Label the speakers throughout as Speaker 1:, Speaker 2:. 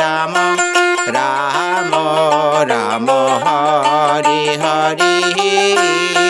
Speaker 1: Ram Ram Ram Hare Hare.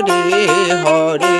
Speaker 1: Hare Hare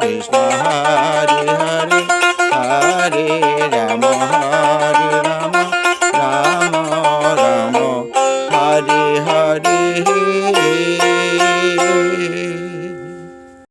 Speaker 1: Krishna Krishna Hare Hare Hare Ram